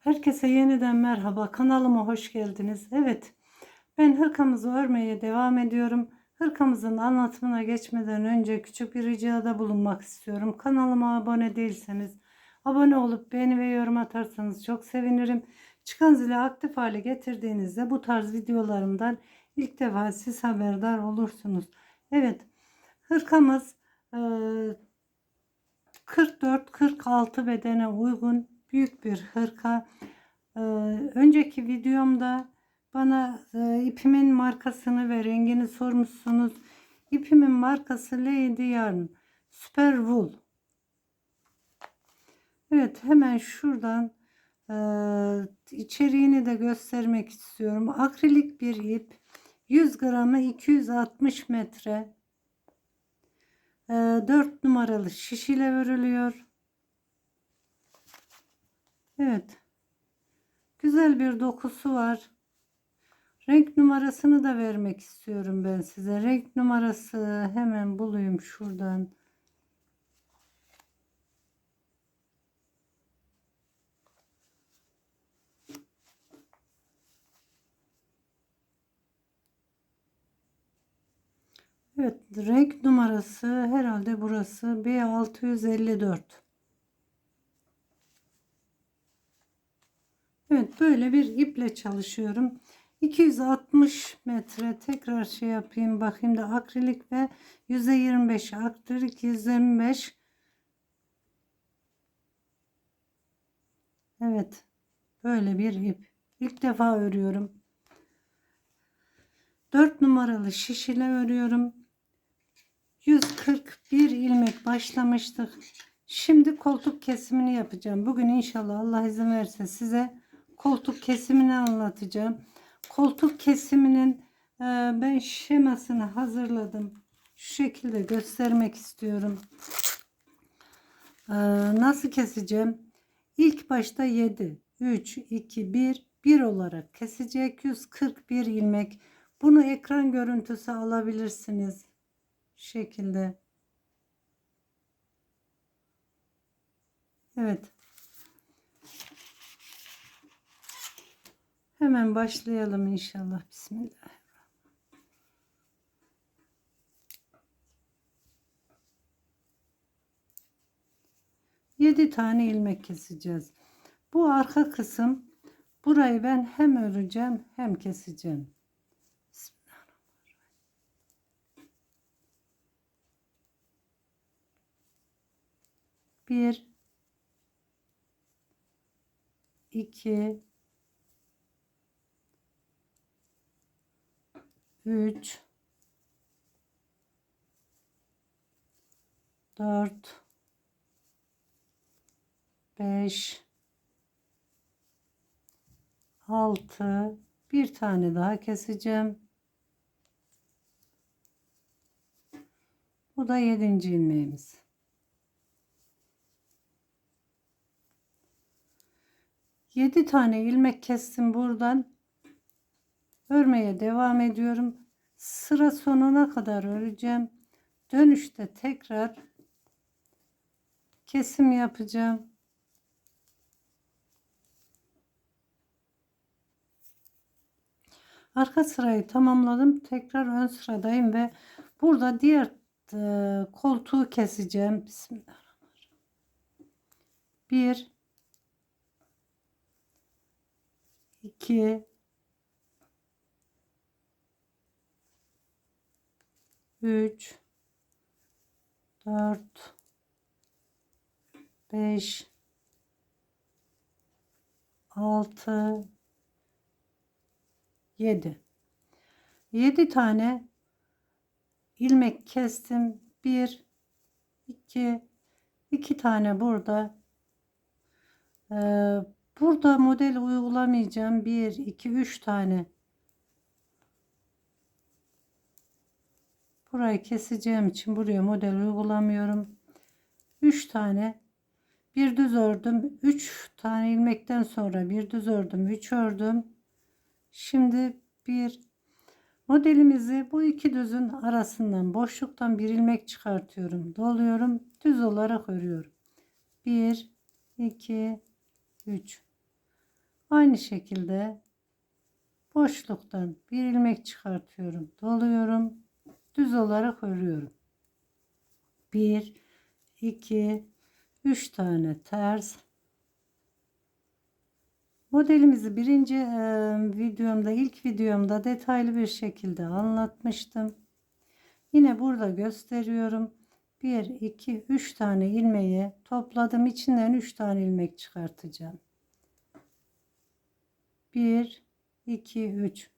Herkese yeniden merhaba. Kanalıma hoş geldiniz. Evet, ben hırkamızı örmeye devam ediyorum. Hırkamızın anlatımına geçmeden önce küçük bir ricada bulunmak istiyorum. Kanalıma abone değilseniz abone olup beğeni ve yorum atarsanız çok sevinirim. Çıkan zili aktif hale getirdiğinizde bu tarz videolarımdan ilk defa siz haberdar olursunuz. Evet, hırkamız e, 44-46 bedene uygun büyük bir hırka. Ee, önceki videomda bana e, ipimin markasını ve rengini sormuşsunuz. İpimin markası Lady Yarn Super Wool. Evet hemen şuradan e, içeriğini de göstermek istiyorum. Akrilik bir ip 100 gramı 260 metre 4 numaralı şiş ile örülüyor. Evet. Güzel bir dokusu var. Renk numarasını da vermek istiyorum ben size. Renk numarası hemen bulayım şuradan. Evet, renk numarası herhalde burası B654. Evet, böyle bir iple çalışıyorum. 260 metre tekrar şey yapayım bakayım da akrilik ve %25 akrilik %25 Evet böyle bir ip. İlk defa örüyorum. 4 numaralı şiş ile örüyorum 141 ilmek başlamıştık. Şimdi koltuk kesimini yapacağım. Bugün inşallah Allah izin verirse size koltuk kesimini anlatacağım koltuk kesiminin e, ben şemasını hazırladım. Şu şekilde göstermek istiyorum. E, nasıl keseceğim? İlk başta 7, 3, 2, 1, 1 olarak kesecek 141 ilmek. Bunu ekran görüntüsü alabilirsiniz. Şu şekilde. Evet. Hemen başlayalım inşallah. Bismillah. Yedi tane ilmek keseceğiz. Bu arka kısım burayı ben hem öreceğim hem keseceğim. Bir, iki, 3 4 5 6 bir tane daha keseceğim. Bu da yedinci ilmeğimiz. Yedi tane ilmek kestim buradan örmeye devam ediyorum. Sıra sonuna kadar öreceğim. Dönüşte tekrar kesim yapacağım. Arka sırayı tamamladım. Tekrar ön sıradayım ve burada diğer e, koltuğu keseceğim. Bismillahirrahmanirrahim. Bir, iki, 3 4 5 6 7 7 tane ilmek kestim. 1 2 2 tane burada. Ee, burada model uygulamayacağım. 1 2 3 tane Burayı keseceğim için buraya model uygulamıyorum. 3 tane bir düz ördüm. 3 tane ilmekten sonra bir düz ördüm. 3 ördüm. Şimdi bir modelimizi bu iki düzün arasından boşluktan bir ilmek çıkartıyorum. Doluyorum. Düz olarak örüyorum. 1 2 3 Aynı şekilde boşluktan bir ilmek çıkartıyorum. Doluyorum. Düz olarak örüyorum. 1 2 3 tane ters. Modelimizi birinci e, videomda ilk videomda detaylı bir şekilde anlatmıştım. Yine burada gösteriyorum. 1 2 3 tane ilmeği topladım. İçinden 3 tane ilmek çıkartacağım. 1 2 3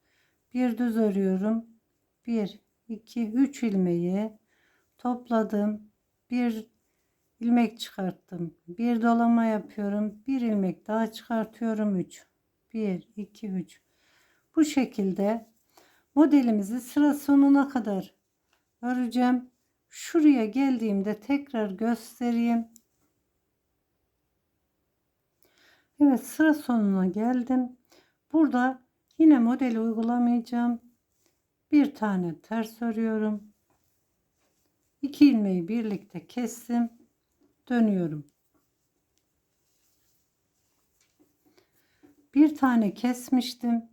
bir düz örüyorum. 1 2 3 ilmeği topladım. Bir ilmek çıkarttım. Bir dolama yapıyorum. Bir ilmek daha çıkartıyorum. 3 1 2 3 bu şekilde modelimizi sıra sonuna kadar öreceğim. Şuraya geldiğimde tekrar göstereyim. Evet sıra sonuna geldim. Burada yine modeli uygulamayacağım. Bir tane ters örüyorum. İki ilmeği birlikte kestim. Dönüyorum. Bir tane kesmiştim.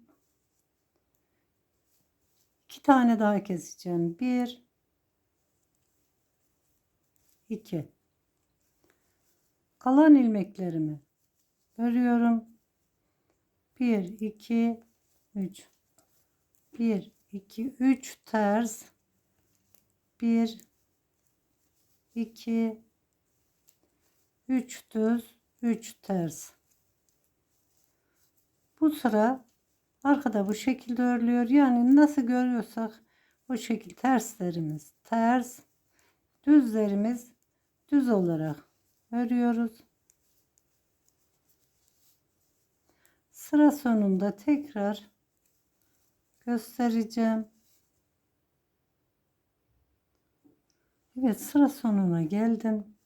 İki tane daha keseceğim. Bir, iki. Kalan ilmeklerimi örüyorum. Bir, iki, üç. Bir, iki, üç ters. Bir, iki, üç düz, üç ters. Bu sıra arkada bu şekilde örülüyor. Yani nasıl görüyorsak o şekil terslerimiz ters, düzlerimiz düz olarak örüyoruz. Sıra sonunda tekrar göstereceğim. Evet sıra sonuna geldim.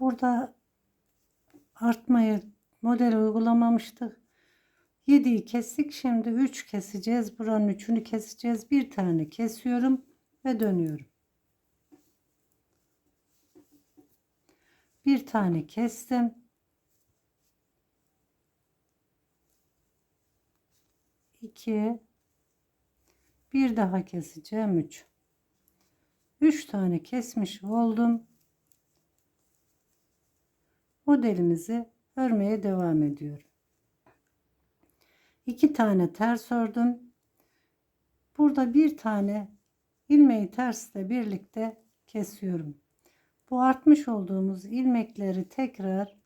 Burada artmayı model uygulamamıştık. 7'yi kestik. Şimdi 3 keseceğiz. Buranın 3'ünü keseceğiz. Bir tane kesiyorum ve dönüyorum. Bir tane kestim. İki. Bir daha keseceğim. Üç. Üç tane kesmiş oldum. Modelimizi örmeye devam ediyorum. İki tane ters ördüm. Burada bir tane ilmeği tersle birlikte kesiyorum. Bu artmış olduğumuz ilmekleri tekrar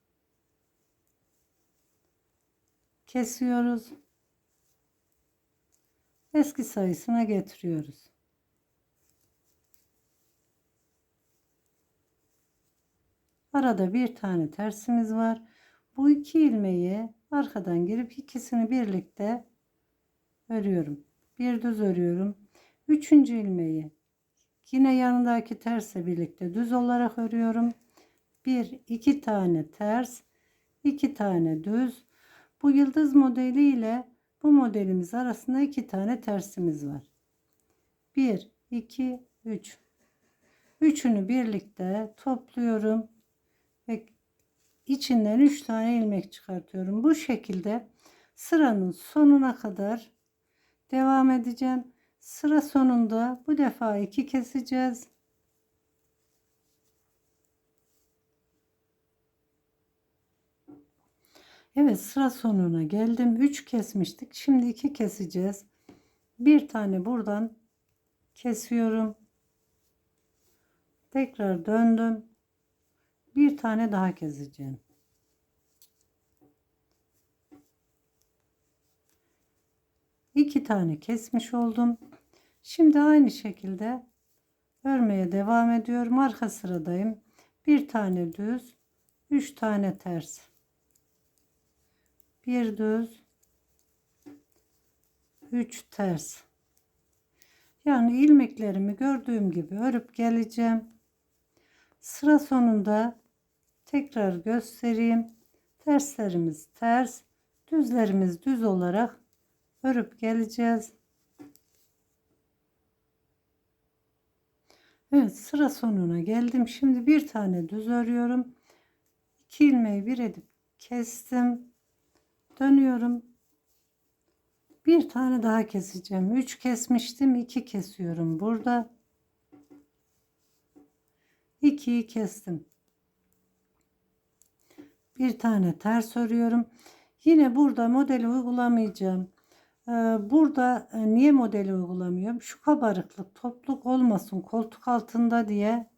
kesiyoruz. Eski sayısına getiriyoruz. Arada bir tane tersimiz var. Bu iki ilmeği arkadan girip ikisini birlikte örüyorum. Bir düz örüyorum. Üçüncü ilmeği yine yanındaki tersle birlikte düz olarak örüyorum. Bir, iki tane ters, iki tane düz. Bu yıldız modeli ile bu modelimiz arasında iki tane tersimiz var. Bir, iki, üç. Üçünü birlikte topluyorum ve içinden 3 tane ilmek çıkartıyorum. Bu şekilde sıranın sonuna kadar devam edeceğim. Sıra sonunda bu defa 2 keseceğiz. Evet sıra sonuna geldim. 3 kesmiştik. Şimdi 2 keseceğiz. Bir tane buradan kesiyorum. Tekrar döndüm bir tane daha keseceğim. İki tane kesmiş oldum. Şimdi aynı şekilde örmeye devam ediyorum. Arka sıradayım. Bir tane düz, üç tane ters. Bir düz, üç ters. Yani ilmeklerimi gördüğüm gibi örüp geleceğim. Sıra sonunda tekrar göstereyim. Terslerimiz ters, düzlerimiz düz olarak örüp geleceğiz. Evet sıra sonuna geldim. Şimdi bir tane düz örüyorum. 2 ilmeği bir edip kestim. Dönüyorum. Bir tane daha keseceğim. 3 kesmiştim. 2 kesiyorum burada. 2'yi kestim. Bir tane ters örüyorum. Yine burada modeli uygulamayacağım. Ee, Burada e, niye modeli uygulamıyorum? Şu kabarıklık topluk olmasın koltuk altında diye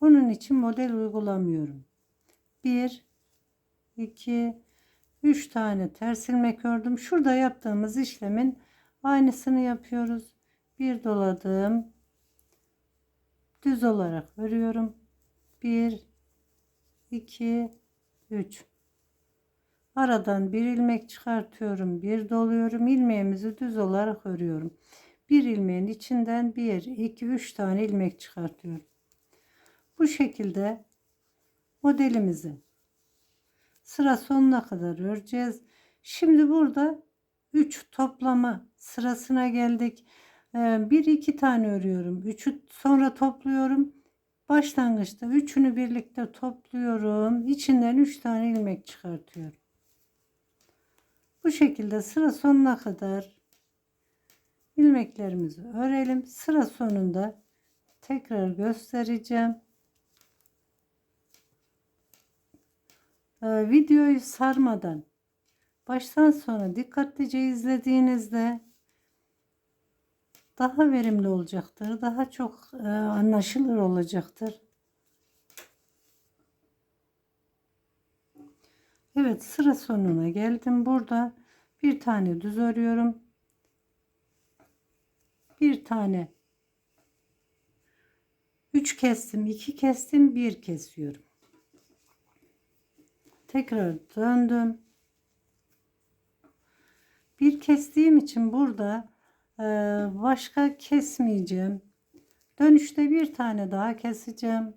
bunun için model uygulamıyorum. 1 2 3 tane ters ilmek ördüm. Şurada yaptığımız işlemin aynısını yapıyoruz. Bir doladım. Düz olarak örüyorum. 1 2 3 Aradan bir ilmek çıkartıyorum. Bir doluyorum. ilmeğimizi düz olarak örüyorum. Bir ilmeğin içinden 1 2 3 tane ilmek çıkartıyorum. Bu şekilde modelimizi sıra sonuna kadar öreceğiz. Şimdi burada 3 toplama sırasına geldik. 1 2 tane örüyorum. 3'ü sonra topluyorum. Başlangıçta üçünü birlikte topluyorum. İçinden 3 tane ilmek çıkartıyorum. Bu şekilde sıra sonuna kadar ilmeklerimizi örelim. Sıra sonunda tekrar göstereceğim. Ee, videoyu sarmadan baştan sona dikkatlice izlediğinizde daha verimli olacaktır. Daha çok e, anlaşılır olacaktır. Evet sıra sonuna geldim. Burada bir tane düz örüyorum. Bir tane 3 kestim, 2 kestim, 1 kesiyorum. Tekrar döndüm. Bir kestiğim için burada e, başka kesmeyeceğim. Dönüşte bir tane daha keseceğim.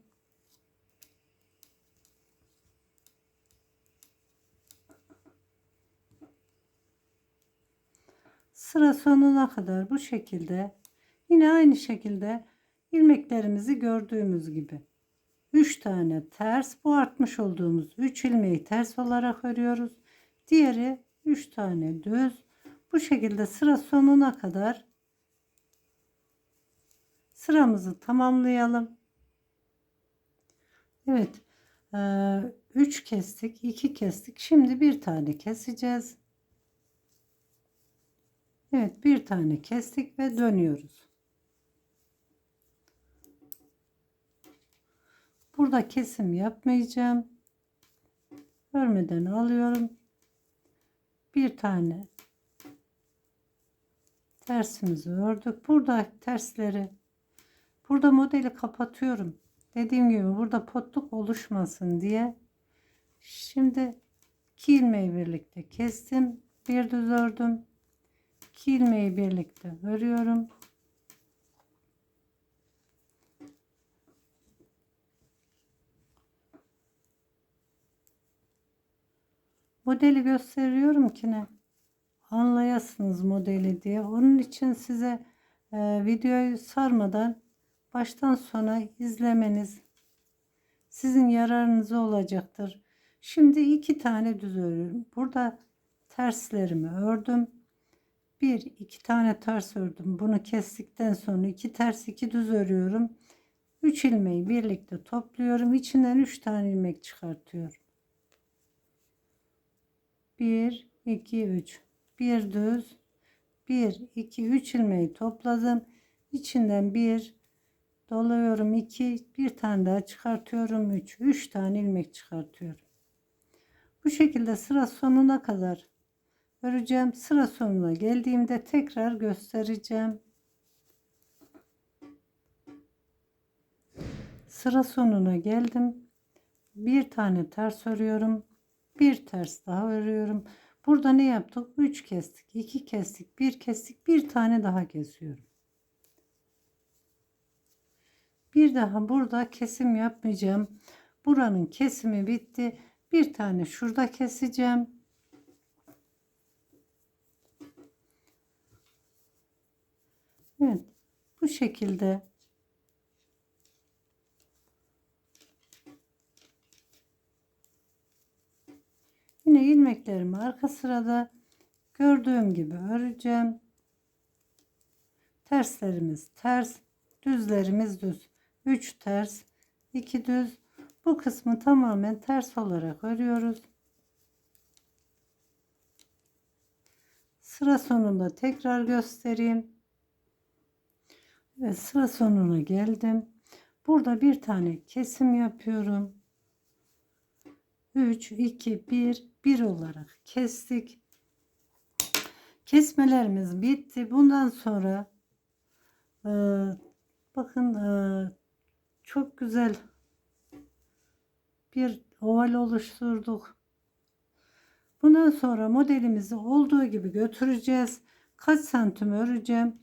sıra sonuna kadar bu şekilde yine aynı şekilde ilmeklerimizi gördüğümüz gibi 3 tane ters bu artmış olduğumuz 3 ilmeği ters olarak örüyoruz. Diğeri 3 tane düz. Bu şekilde sıra sonuna kadar sıramızı tamamlayalım. Evet. 3 kestik, 2 kestik. Şimdi bir tane keseceğiz. Evet bir tane kestik ve dönüyoruz. Burada kesim yapmayacağım. Örmeden alıyorum. Bir tane tersimizi ördük. Burada tersleri burada modeli kapatıyorum. Dediğim gibi burada potluk oluşmasın diye. Şimdi iki ilmeği birlikte kestim. Bir düz ördüm. 2 ilmeği birlikte örüyorum. Modeli gösteriyorum ki ne? Anlayasınız modeli diye. Onun için size e, videoyu sarmadan baştan sona izlemeniz sizin yararınıza olacaktır. Şimdi iki tane düz örüyorum. Burada terslerimi ördüm bir iki tane ters ördüm bunu kestikten sonra iki ters iki düz örüyorum 3 ilmeği birlikte topluyorum içinden 3 tane ilmek çıkartıyorum 1 2 3 bir düz 1 2 3 ilmeği topladım içinden bir doluyorum 2 bir tane daha çıkartıyorum 3 3 tane ilmek çıkartıyorum bu şekilde sıra sonuna kadar öreceğim. Sıra sonuna geldiğimde tekrar göstereceğim. Sıra sonuna geldim. Bir tane ters örüyorum. Bir ters daha örüyorum. Burada ne yaptık? 3 kestik, 2 kestik, 1 kestik, bir tane daha kesiyorum. Bir daha burada kesim yapmayacağım. Buranın kesimi bitti. Bir tane şurada keseceğim. Evet. Bu şekilde İlmeklerimi arka sırada gördüğüm gibi öreceğim. Terslerimiz ters, düzlerimiz düz. 3 ters, 2 düz. Bu kısmı tamamen ters olarak örüyoruz. Sıra sonunda tekrar göstereyim. Ve sıra sonuna geldim. Burada bir tane kesim yapıyorum. 3, 2, 1, 1 olarak kestik. Kesmelerimiz bitti. Bundan sonra e, bakın e, çok güzel bir oval oluşturduk. Bundan sonra modelimizi olduğu gibi götüreceğiz. Kaç santim öreceğim?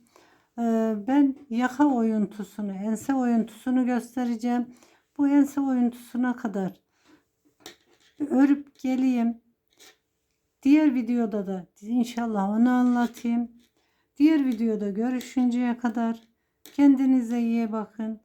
Ee, ben yaka oyuntusunu, ense oyuntusunu göstereceğim. Bu ense oyuntusuna kadar örüp geleyim. Diğer videoda da inşallah onu anlatayım. Diğer videoda görüşünceye kadar kendinize iyi bakın.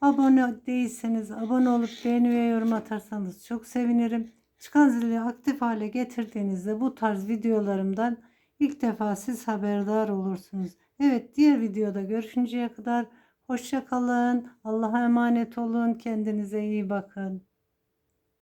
Abone değilseniz abone olup beğeni ve yorum atarsanız çok sevinirim. Çıkan zili aktif hale getirdiğinizde bu tarz videolarımdan ilk defa siz haberdar olursunuz. Evet diğer videoda görüşünceye kadar hoşça kalın. Allah'a emanet olun. Kendinize iyi bakın.